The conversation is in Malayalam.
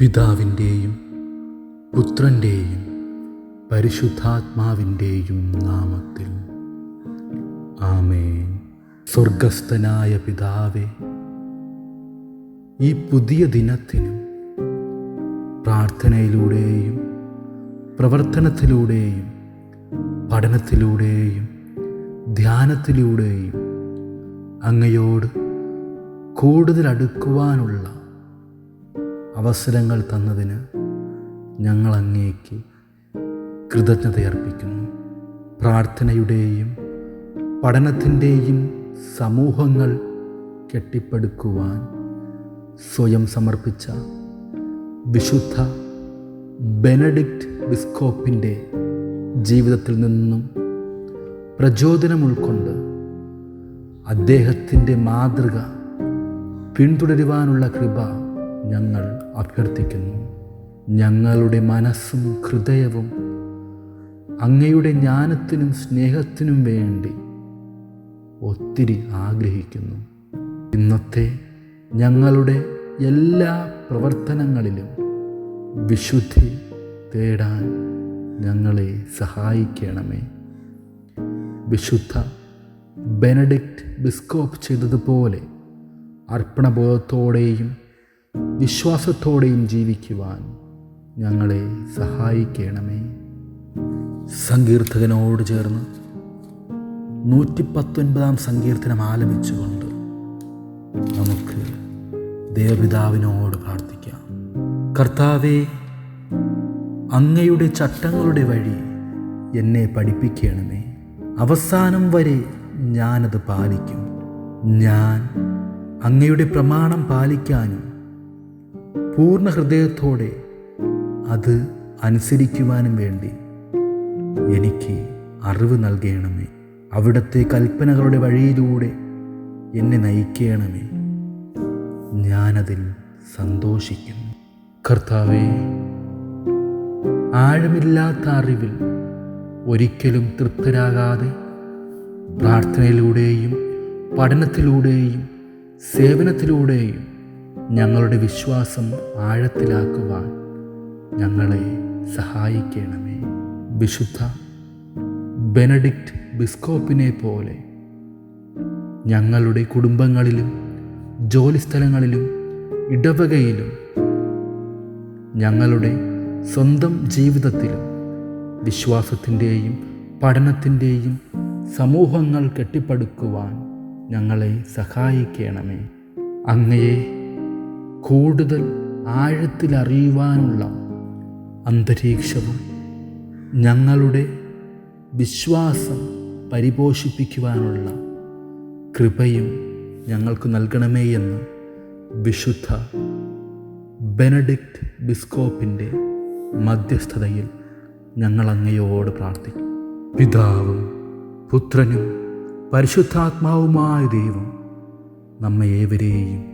പിതാവിന്റെയും പുത്രന്റെയും പരിശുദ്ധാത്മാവിന്റെയും നാമത്തിൽ. ആമേ സ്വർഗസ്ഥനായ പിതാവേ ഈ പുതിയ ദിനത്തിനും പ്രാർത്ഥനയിലൂടെയും പ്രവർത്തനത്തിലൂടെയും പഠനത്തിലൂടെയും ധ്യാനത്തിലൂടെയും അങ്ങയോട് കൂടുതൽ അടുക്കുവാനുള്ള അവസരങ്ങൾ തന്നതിന് ഞങ്ങൾ അങ്ങേക്ക് കൃതജ്ഞതയർപ്പിക്കുന്നു. പ്രാർത്ഥനയുടെയും പഠനത്തിന്റെയും സമൂഹങ്ങൾ കെട്ടിപ്പടുക്കുവാൻ സ്വയം സമർപ്പിച്ച വിശുദ്ധ ബെനഡിക്റ്റ് ബിസ്കോപ്പിന്റെ ജീവിതത്തിൽ നിന്നും പ്രചോദനം ഉൾക്കൊണ്ട് അദ്ദേഹത്തിന്റെ മാതൃക പിന്തുടരുവാനുള്ള കൃപ ഞങ്ങൾ അഭ്യർത്ഥിക്കുന്നു. ഞങ്ങളുടെ മനസ്സും ഹൃദയവും അങ്ങയുടെ ജ്ഞാനത്തിനും സ്നേഹത്തിനും വേണ്ടി ഒത്തിരി ആഗ്രഹിക്കുന്നു. ഇന്നത്തെ ഞങ്ങളുടെ എല്ലാ പ്രവർത്തനങ്ങളിലും വിശുദ്ധി തേടാൻ ഞങ്ങളെ സഹായിക്കണമേ. വിശുദ്ധ ബെനഡിക്റ്റ് ബിസ്കോപ്പ് ചെയ്തതുപോലെ അർപ്പണബോധത്തോടെയും വിശ്വാസത്തോടെയും ജീവിക്കുവാൻ ഞങ്ങളെ സഹായിക്കണമേ. സങ്കീർത്തകനോട് ചേർന്ന് നൂറ്റി പത്തൊൻപതാം സങ്കീർത്തനം ആലപിച്ചുകൊണ്ട് നമുക്ക് ദേവപിതാവിനോട് പ്രാർത്ഥിക്കാം. കർത്താവേ അങ്ങയുടെ ചട്ടങ്ങളുടെ വഴി എന്നെ പഠിപ്പിക്കണമേ. അവസാനം വരെ ഞാനത് പാലിക്കും. ഞാൻ അങ്ങയുടെ പ്രമാണം പാലിക്കാനും പൂർണ ഹൃദയത്തോടെ അത് അനുസരിക്കുവാനും വേണ്ടി എനിക്ക് അറിവ് നൽകണമേ. അവിടുത്തെ കൽപ്പനകളുടെ വഴിയിലൂടെ എന്നെ നയിക്കണമേ. ഞാനതിൽ സന്തോഷിക്കുന്നു. കർത്താവേ ആഴമില്ലാത്ത അറിവിൽ ഒരിക്കലും തൃപ്തരാകാതെ പ്രാർത്ഥനയിലൂടെയും പഠനത്തിലൂടെയും സേവനത്തിലൂടെയും ഞങ്ങളുടെ വിശ്വാസം ആഴത്തിലാക്കുവാൻ ഞങ്ങളെ സഹായിക്കണമേ. വിശുദ്ധ ബെനഡിക്റ്റ് ബിസ്കോപ്പിനെ പോലെ ഞങ്ങളുടെ കുടുംബങ്ങളിലും ജോലിസ്ഥലങ്ങളിലും ഇടവകയിലും ഞങ്ങളുടെ സ്വന്തം ജീവിതത്തിലും വിശ്വാസത്തിന്റെയും പഠനത്തിന്റെയും സമൂഹങ്ങൾ കെട്ടിപ്പടുക്കുവാൻ ഞങ്ങളെ സഹായിക്കണമേ. അങ്ങയെ കൂടുതൽ ആഴത്തിലറിയുവാനുള്ള അന്തരീക്ഷവും ഞങ്ങളുടെ വിശ്വാസം പരിപോഷിപ്പിക്കുവാനുള്ള കൃപയും ഞങ്ങൾക്ക് നൽകണമേ എന്ന് വിശുദ്ധ ബെനഡിക്റ്റ് ബിസ്കോപ്പിന്റെ മധ്യസ്ഥതയിൽ ഞങ്ങൾ അങ്ങയോട് പ്രാർത്ഥിക്കും. പിതാവും പുത്രനും പരിശുദ്ധാത്മാവുമായ ദൈവം നമ്മെ ഏവരെയും